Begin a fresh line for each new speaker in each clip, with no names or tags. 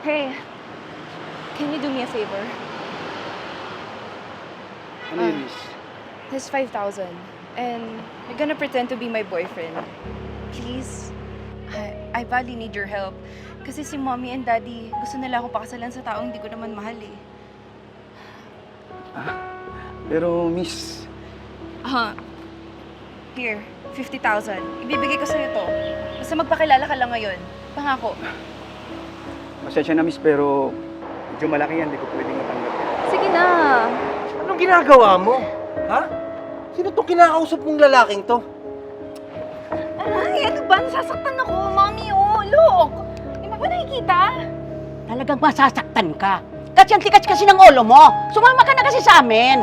Hey, can you do me a favor?
Ano yun, miss?
This 5,000. And you're gonna pretend to be my boyfriend. Please? I, I badly need your help. Kasi si mommy and daddy, gusto nila ako pakasalan sa taong hindi ko naman mahal eh.
Pero, miss,
Ah, here, 50,000. Ibibigay ko sa'yo to. Basta magpakilala ka lang ngayon. Pangako.
Pasensya na, miss, pero medyo malaki yan. Hindi ko pwedeng matanggap.
Sige na.
Anong ginagawa mo? Ha? Sino tong kinakausap mong lalaking to?
Ay, ano ba? Nasasaktan ako. Mommy, oh. Look. Di mo ba nakikita?
Talagang masasaktan ka. Kasi ang tikas kasi ng ulo mo. Sumama ka na kasi sa amin.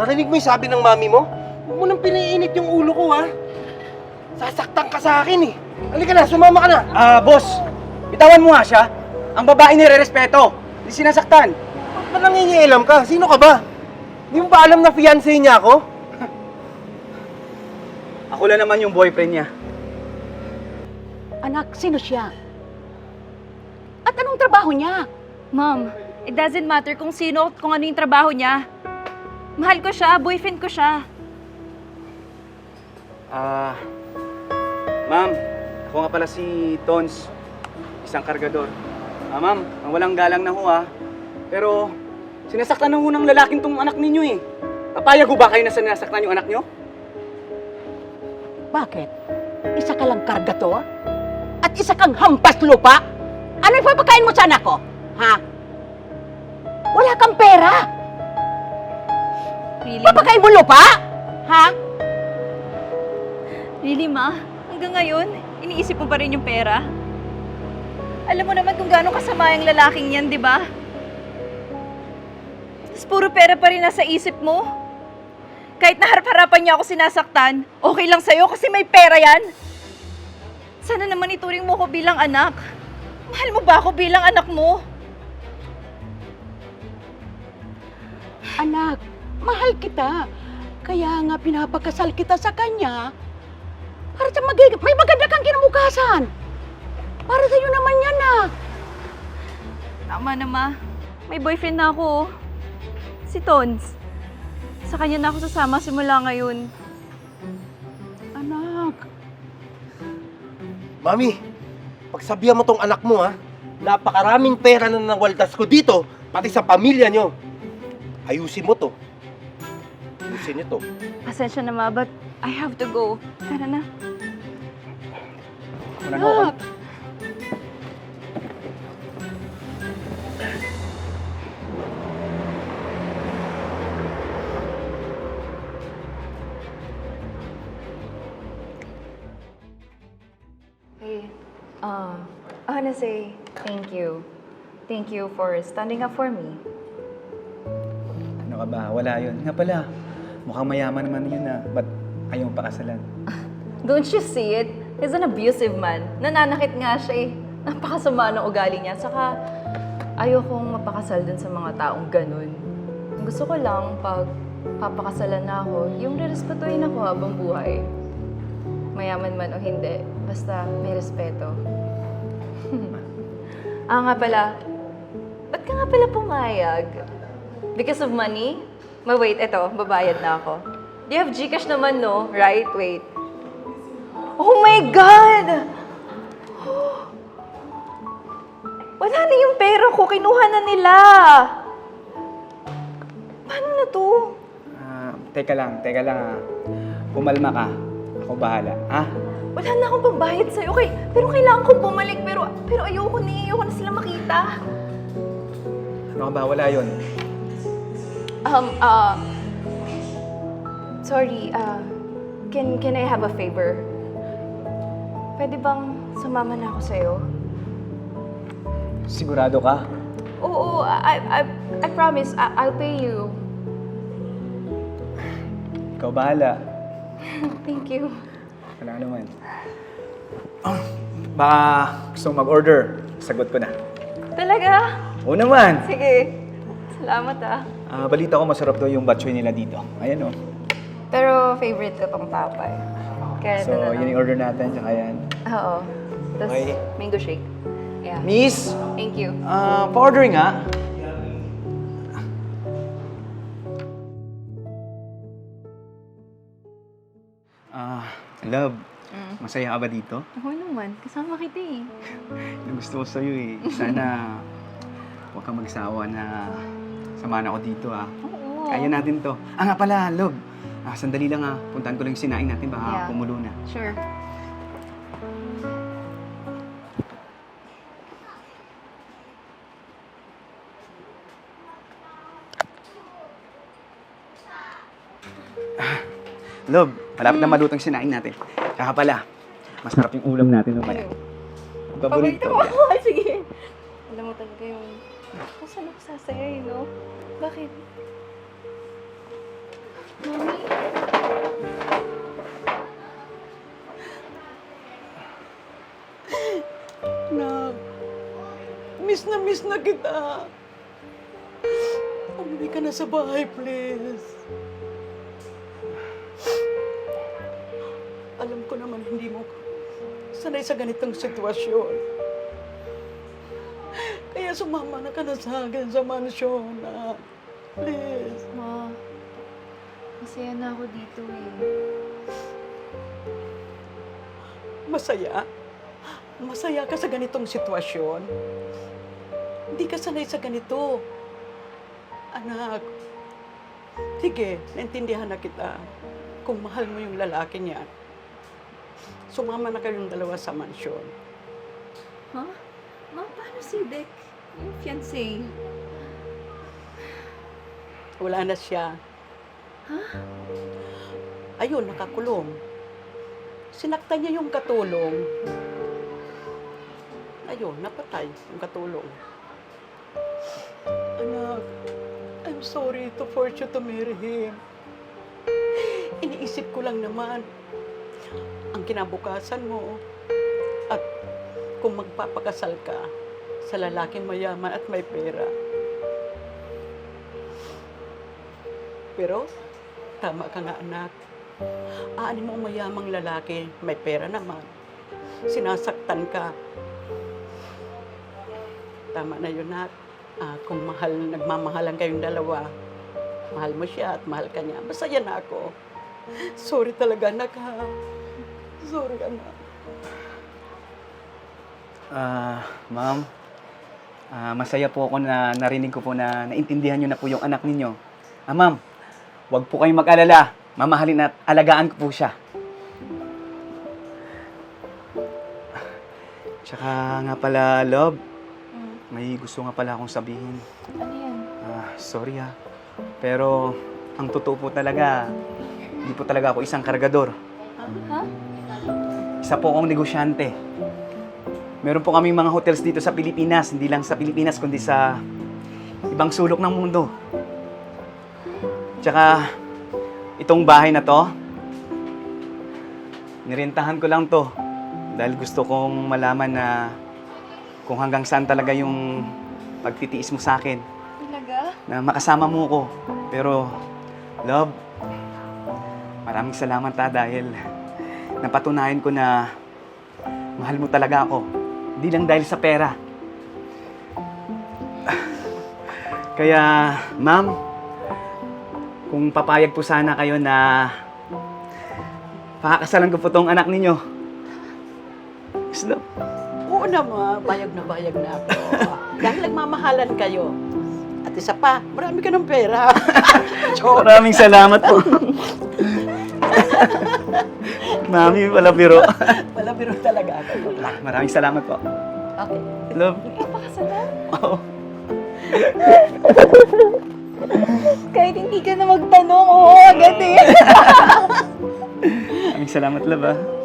Narinig mo yung sabi ng mami mo? Huwag mo nang piniinit yung ulo ko, ha? Sasaktan ka sa akin, eh. Halika na, sumama ka na.
Ah, boss! Bitawan mo nga siya. Ang babae nire-respeto. Hindi sinasaktan.
Ba't ba nangingialam ka? Sino ka ba? Hindi mo ba alam na fiancé niya ako?
Ako lang naman yung boyfriend niya.
Anak, sino siya? At anong trabaho niya?
Mom, it doesn't matter kung sino at kung ano yung trabaho niya. Mahal ko siya, boyfriend ko siya.
Ah, ma'am, ako nga pala si Tons, isang kargador. Ah, ma'am, ang walang galang na ho ah. Pero, sinasaktan na ho ng lalaking tong anak ninyo eh. Papayag ho ba kayo na sinasaktan yung anak nyo?
Bakit? Isa ka lang kargator? At isa kang hampas lupa? Ano ipapakain mo sa anak ko? Ha? Wala kang pera?
Really,
Papakain mo lupa? Ha?
Really, ma? Hanggang ngayon, iniisip mo pa rin yung pera? Alam mo naman kung gaano kasama yung lalaking yan, di ba? Tapos puro pera pa rin nasa isip mo. Kahit naharap-harapan niya ako sinasaktan, okay lang sa'yo kasi may pera yan. Sana naman ituring mo ko bilang anak. Mahal mo ba ako bilang anak mo?
Anak, mahal kita. Kaya nga pinapakasal kita sa kanya. Para sa magig may maganda kang kinabukasan. Para sa'yo naman yan, ah.
Tama na, ma. May boyfriend na ako. oh. Si Tons. Sa kanya na ako sasama simula ngayon.
Anak,
Mami, pagsabihan mo tong anak mo, ha? Napakaraming pera na nawaldas ko dito, pati sa pamilya nyo. Ayusin mo to. Ayusin niyo to.
Pasensya na, ma, but I have to go. Tara na.
Anak.
Wanna say thank you. Thank you for standing up for me.
Ano ka ba? Wala yun. Nga pala, mukhang mayaman naman yun na. Ba't ayaw pakasalan?
Don't you see it? He's an abusive man. Nananakit nga siya eh. Napakasama ng ugali niya. Saka, ayokong mapakasal dun sa mga taong ganun. Ang Gusto ko lang, pag papakasalan na ako, yung rerespetuhin ako habang buhay. Mayaman man o hindi, basta may respeto. ah nga pala, ba't ka nga pala pumayag? Because of money? Ma, wait, eto, babayad na ako. You have Gcash naman, no? Right? Wait. Oh my God! Wala na yung pera ko. Kinuha na nila. Paano na to?
Ah, teka lang, teka lang ah. Pumalma ka. Ako bahala. Ha?
Wala na akong pambayad sa'yo. Okay, pero kailangan kong bumalik. Pero, pero ayoko na. Ayoko na sila makita.
Ano ka ba? Wala yun.
Um, uh, sorry, uh, can, can I have a favor? Pwede bang sumama na ako sa'yo?
Sigurado ka?
Oo, I, I, I promise, I, I'll pay you.
Ikaw bahala.
Thank you.
Wala naman. Oh, baka gusto mo mag-order. Sagot ko na.
Talaga?
Oo naman.
Sige. Salamat ah.
Ah, balita ko masarap daw yung batchoy nila dito. Ayan oh.
Pero favorite ko tong tapay. Kaya ito
So,
na
yun
lang.
yung order natin, tsaka yan.
Oo. Tapos
Okay.
mango shake. Yeah.
Miss,
Thank you.
ah, pa-order nga. Ah, love,
Mm.
masaya ka ba dito?
Ako naman, kasama kita eh.
Yung gusto ko sa'yo eh. Sana huwag kang magsawa na samahan ako dito ah.
Oo.
Kaya natin to. Ah nga pala, love. Ah, sandali lang ah. Puntahan ko lang yung sinain natin. Baka
Yeah.
pumulo na.
Sure.
Love, malapit na malutong yung sinain natin. Kaya pala, masarap yung ulam natin mamaya.
Paborito
Paborito.
ko. Ay, sige. Alam mo talaga yung... Kung saan ako sasaya eh, no? Bakit? Mami?
Nak, miss na miss na kita. Umuwi ka na sa bahay, please. Alam ko naman hindi mo sanay sa ganitong sitwasyon. Kaya sumama na ka na sa akin sa mansyon, na. Please.
Ma, masaya na ako dito eh.
Masaya? Masaya ka sa ganitong sitwasyon? Hindi ka sanay sa ganito. Anak, sige, naintindihan na kita. Kung mahal mo yung lalaki niya, sumama na kayong dalawa sa mansyon.
Ha? Ma, paano si Dek? Yung fiancé.
Wala na siya. Ayun, nakakulong. Sinaktan niya yung katulong. Ayun, napatay yung katulong. Anak, I'm sorry to force you to marry him. Iniisip ko lang naman ang kinabukasan mo at kung magpapakasal ka sa lalaking mayaman at may pera. Pero, tama ka nga anak. Aanin mo ang mayamang lalaki, may pera naman. Sinasaktan ka. Tama na yun, nak. Ah, kung mahal, nagmamahalan kayong dalawa, mahal mo siya at mahal ka niya. Basta yan na ako. Sorry talaga, anak, ha. Sorry, anak.
Ah, ma'am. Ah, masaya po ako na narinig ko po na naintindihan niyo na po yung anak ninyo. Ah, ma'am. Huwag po kayong mag-alala. Mamahalin at alagaan ko po siya. Tsaka nga pala, love.
Mm.
May gusto nga pala akong sabihin.
Ano yan?
Ah, sorry ah. Pero, ang totoo po talaga, hindi po talaga ako isang kargador.
Ha?
Isa po akong negosyante. Meron po kaming mga hotels dito sa Pilipinas, hindi lang sa Pilipinas, kundi sa ibang sulok ng mundo. Tsaka, itong bahay na to, nirentahan ko lang to dahil gusto kong malaman na kung hanggang saan talaga yung pagtitiis mo sa akin
Talaga?
na makasama mo ko. Pero, love, maraming salamat ha dahil napatunayan ko na mahal mo talaga ako. Hindi lang dahil sa pera. Kaya, ma'am, kung papayag po sana kayo na pakakasalan ko po tong anak ninyo. Love.
Oo naman, bayag na bayag na ako. Dahil nagmamahalan kayo. At isa pa, marami ka ng pera.
Maraming salamat po. Mami, wala biro.
Wala biro talaga ako.
Maraming salamat po.
Okay.
Love.
Ipakasalan?
Oo.
Kahit hindi ka na magtanong, oo, agad eh.
Maraming salamat, love ah.